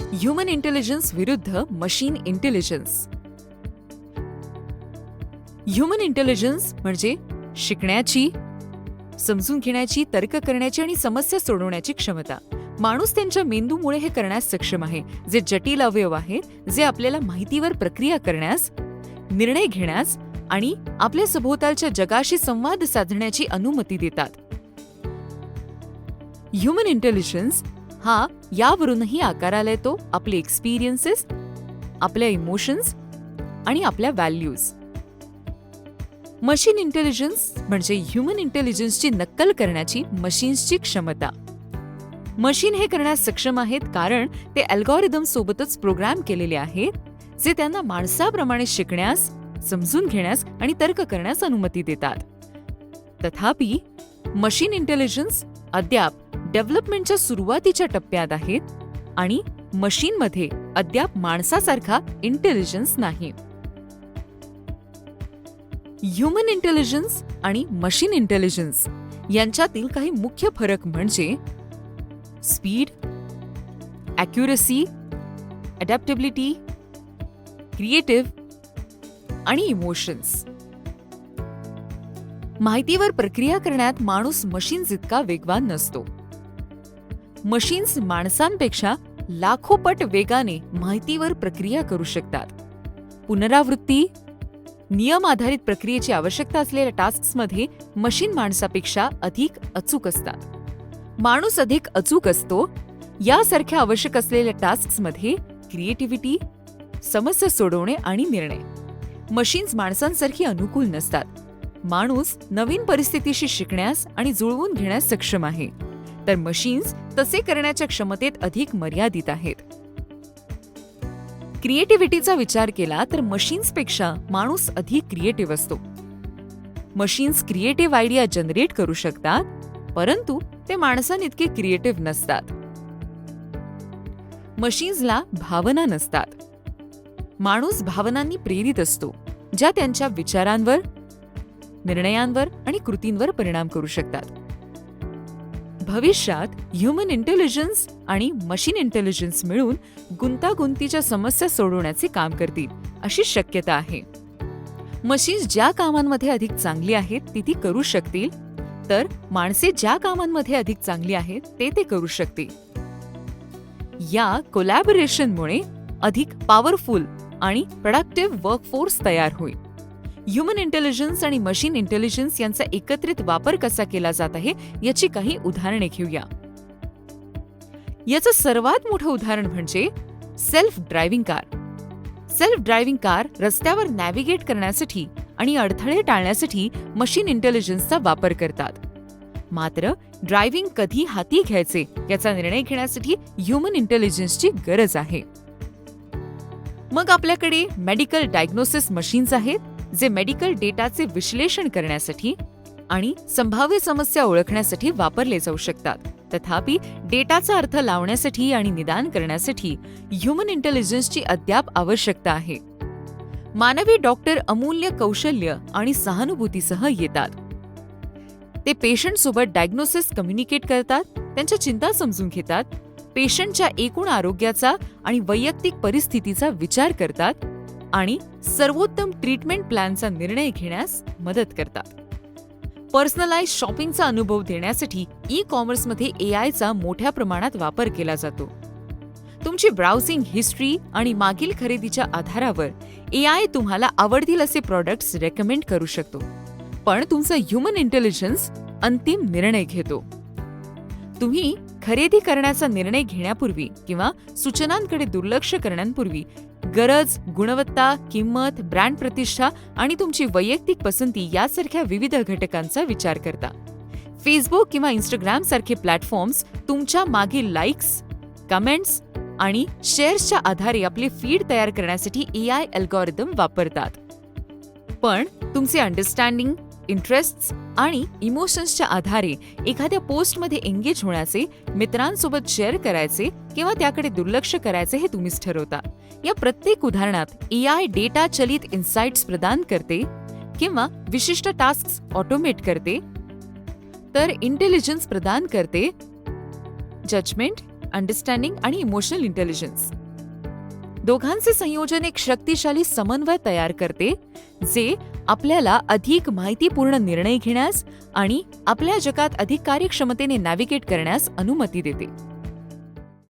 Human intelligence विरुद्ध machine intelligence human intelligence म्हणजे शिकण्याची समजून घेण्याची तर्क करण्याची आणि समस्या सोडवण्याची क्षमता. माणूस त्यांच्या मेंदूमुळे हे करण्यास सक्षम आहे. जे जटिल अवयव आहेत जे आपल्याला माहितीवर प्रक्रिया करण्यास निर्णय घेण्यास आणि आपल्या सभोवतालच्या जगाशी संवाद साधण्याची अनुमती देतात. ह्युमन इंटेलिजन्स हा यावरूनही आकाराला येतो आपले एक्सपिरियन्सेस आपल्या इमोशन्स आणि आपल्या व्हॅल्यूज मशीन इंटेलिजन्स म्हणजे ह्युमन इंटेलिजन्सची नक्कल करण्याची मशीन्सची क्षमता. मशीन हे करण्यास सक्षम आहेत कारण ते अल्गॉरिदम सोबतच प्रोग्राम केलेले आहेत जे त्यांना माणसाप्रमाणे शिकण्यास समजून घेण्यास आणि तर्क करण्यास अनुमती देतात. तथापि मशीन इंटेलिजन्स अद्याप डेव्हलपमेंटच्या सुरुवातीच्या टप्प्यात आहेत आणि मशीनमध्ये अद्याप माणसासारखा इंटेलिजन्स नाही. ह्युमन इंटेलिजन्स आणि मशीन इंटेलिजन्स यांच्यातील काही मुख्य फरक म्हणजे स्पीड ॲक्युरसी अडॅप्टेबिलिटी क्रिएटिव्ह आणि इमोशन्स माहितीवर प्रक्रिया करण्यात माणूस मशीन्स इतका वेगवान नसतो. मशीन्स माणसांपेक्षा लाखो पट वेगाने माहितीवर प्रक्रिया करू शकतात. पुनरावृत्ती नियम आधारित प्रक्रियेची आवश्यकता असलेल्या टास्क्समध्ये मशीन माणसापेक्षा अधिक अचूक असतात. माणूस अधिक अचूक असतो यासारख्या आवश्यक असलेल्या टास्क्समध्ये क्रिएटिव्हिटी समस्या सोडवणे आणि निर्णय. मशीन्स माणसांसारखी अनुकूल नसतात. माणूस नवीन परिस्थितीशी शिकण्यास आणि जुळवून घेण्यास सक्षम आहे. तर मशीन्स तसे करण्याच्या क्षमतेत अधिक मर्यादित आहेत. क्रिएटिव्हिटीचा विचार केला तर मशीन्सपेक्षा माणूस अधिक क्रिएटिव्ह असतो. मशीन्स क्रिएटिव्ह आयडिया जनरेट करू शकतात परंतु ते माणसांइतके क्रिएटिव्ह नसतात. मशीन्सला भावना नसतात. माणूस भावनांनी प्रेरित असतो ज्या त्यांच्या विचारांवर निर्णयांवर आणि कृतींवर परिणाम करू शकतात. भविष्यात ह्युमन इंटेलिजन्स आणि मशीन इंटेलिजन्स मिळून गुंतागुंतीच्या समस्या सोडवण्याचे काम करतील अशी शक्यता आहे. मशीन्स ज्या कामांमध्ये अधिक चांगली आहेत ती ती करू शकतील तर माणसे ज्या कामांमध्ये अधिक चांगली आहेत ते ते करू शकतील. या कोलॅबोरेशनमुळे अधिक पॉवरफुल आणि प्रोडक्टिव्ह वर्कफोर्स तयार होईल. ह्युमन इंटेलिजन्स आणि मशीन इंटेलिजन्स यांचा एकत्रित वापर कसा केला जात आहे याची काही उदाहरणे घेऊया. याचं सर्वात मोठं उदाहरण म्हणजे self driving car self driving car रस्त्यावर नॅव्हिगेट करण्यासाठी आणि अडथळे टाळण्यासाठी मशीन इंटेलिजन्सचा वापर करतात. मात्र ड्रायव्हिंग कधी हाती घ्यायचे याचा निर्णय घेण्यासाठी ह्युमन इंटेलिजन्सची गरज आहे. मग आपल्याकडे मेडिकल डायग्नोसिस मशीन्स आहेत जे मेडिकल डेटाचे विश्लेषण करण्यासाठी आणि संभाव्य समस्या ओळखण्यासाठी वापरले जाऊ शकतात. तथापि डेटाचा अर्थ लावण्यासाठी आणि निदान करण्यासाठी ह्युमन इंटेलिजन्सची अद्याप आवश्यकता आहे. मानवी डॉक्टर अमूल्य कौशल्य आणि सहानुभूतीसह येतात. ते पेशंटसोबत डायग्नोसिस कम्युनिकेट करतात त्यांच्या चिंता समजून घेतात पेशंटच्या एकूण आरोग्याचा आणि वैयक्तिक परिस्थितीचा विचार करतात आणि सर्वोत्तम ट्रीटमेंट प्लॅनचा निर्णय घेण्यास मदत करतात. पर्सनलाइज शॉपिंगचा अनुभव देण्यासाठी ई कॉमर्समध्ये ए आयचा मोठ्या प्रमाणात वापर केला जातो. तुमची ब्राउझिंग हिस्ट्री आणि मागील खरेदीच्या आधारावर ए आय तुम्हाला आवडतील असे प्रॉडक्ट्स रेकमेंड करू शकतो. पण तुमचा ह्युमन इंटेलिजन्स अंतिम निर्णय घेतो. तुम्ही खरेदी करण्याचा निर्णय घेण्यापूर्वी किंवा सूचनांकडे दुर्लक्ष करण्यापूर्वी गरज गुणवत्ता किंमत ब्रँड प्रतिष्ठा आणि तुमची वैयक्तिक पसंती यासारख्या विविध घटकांचा विचार करता. फेसबुक किंवा इंस्टाग्राम सारखे प्लॅटफॉर्म्स तुमच्या मागील लाईक्स कमेंट्स आणि शेअर्सच्या आधारे आपले फीड तयार करण्यासाठी ए आय अल्गोरिदम वापरतात. पण तुमचे अंडरस्टँडिंग इंटरेस्ट आणि इमोशन्सच्या आधारे एखाद्या पोस्टमध्ये एंगेज होण्याचे मित्रांसोबत शेअर करायचे किंवा त्याकडे दुर्लक्ष करायचे हे तुम्हीच ठरवता. या प्रत्येक उदाहरणात ए आय डेटा चलित इन्साइट्स प्रदान करते किंवा विशिष्ट टास्क ऑटोमेट करते तर इंटेलिजन्स प्रदान करते जजमेंट अंडरस्टँडिंग आणि इमोशनल इंटेलिजन्स दोघांचे संयोजन एक शक्तिशाली समन्वय तयार करते जे आपल्याला अधिक माहितीपूर्ण निर्णय घेण्यास आणि आपल्या जगात अधिक कार्यक्षमतेने नॅव्हिगेट करण्यास अनुमती देते.